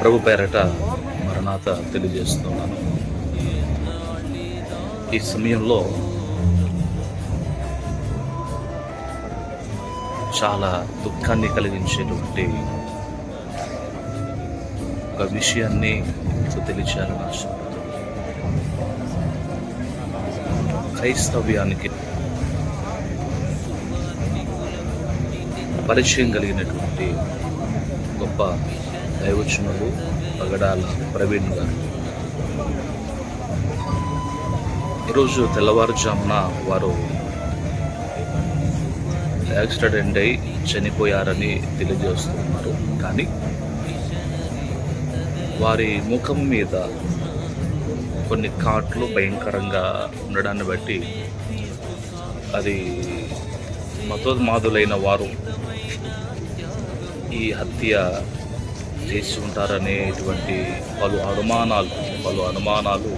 ప్రభు పేరట మరణాత తెలియజేస్తున్నాను. ఈ సమయంలో చాలా దుఃఖాన్ని కలిగించేటువంటి ఒక విషయాన్ని మీకు తెలియచేయాలని ఆశపడుతున్నాను. క్రైస్తవ్యానికి పరిచయం కలిగినటువంటి గొప్ప పగడాల ప్రవీణ్ గారు. ఈరోజు తెల్లవారుజామున వారు యాక్సిడెంట్ అయి చనిపోయారని తెలియజేస్తున్నారు. కానీ వారి ముఖం మీద కొన్ని కాట్లు భయంకరంగా ఉండడాన్ని బట్టి అది మతోన్మాదులైన వారు ఈ హత్య చేసి ఉంటారనేటువంటి పలు అనుమానాలు పలు అనుమానాలు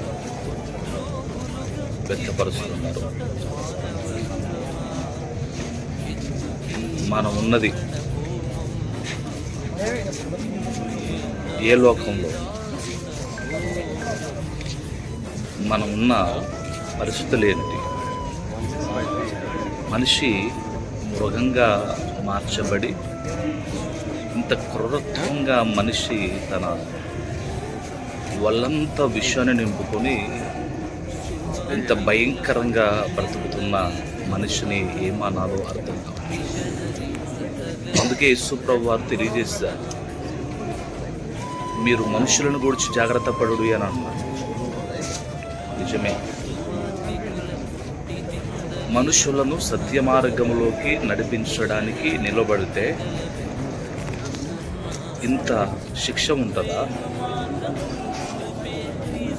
వ్యక్తపరుస్తున్నారు. మనం ఉన్నది ఏ లోకంలో? మనం ఉన్న పరిస్థితులు ఏంటి మనిషి మృగంగా మార్చబడి ఇంత క్రూరత్వంగా మనిషి తన వల్లంత విషయాన్ని నింపుకొని ఇంత భయంకరంగా బ్రతుకుతున్న మనిషిని ఏమనాలో అర్థం కాదు అందుకే యేసుప్రభు వారు తెలియజేశారు మీరు మనుషులను గురించి జాగ్రత్త పడు అని అన్నారు. నిజమే. మనుషులను సత్య మార్గంలోకి నడిపించడానికి నిలబడితే ఇంత శిక్ష ఉంటుందా?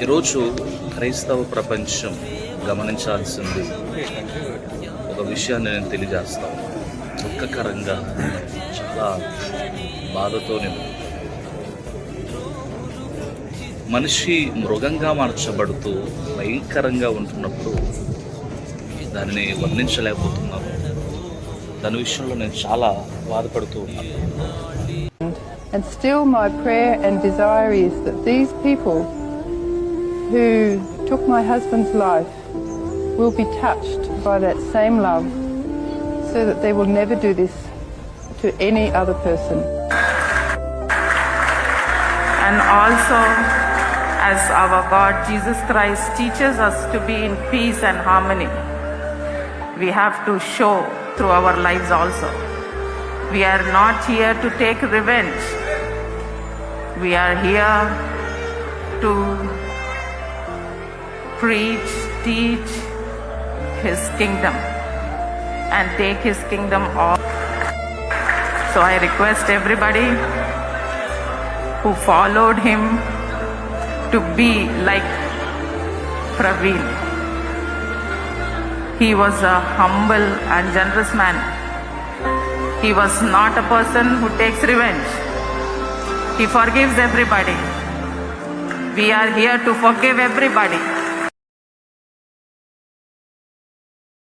ఈరోజు క్రైస్తవ ప్రపంచం గమనించాల్సింది ఒక విషయాన్ని నేను తెలియజేస్తాను దుఃఖకరంగా చాలా బాధతో నేను మనిషి మృగంగా మార్చబడుతూ భయంకరంగా ఉంటున్నప్పుడు దానిని వర్ణించలేకపోతున్నాను. దాని విషయంలో నేను చాలా బాధపడుతూ ఉన్నాను. And still, my prayer and desire is that these people who took my husband's life will be touched by that same love so that they will never do this to any other person. and also as our God Jesus Christ teaches us to be in peace and harmony. We have to show through our lives also. We are not here to take revenge. We are here to preach, teach His kingdom and take His kingdom off. So I request everybody who followed him to be like Praveen. He was a humble and generous man. He was not a person who takes revenge. He forgives everybody. We are here to forgive everybody.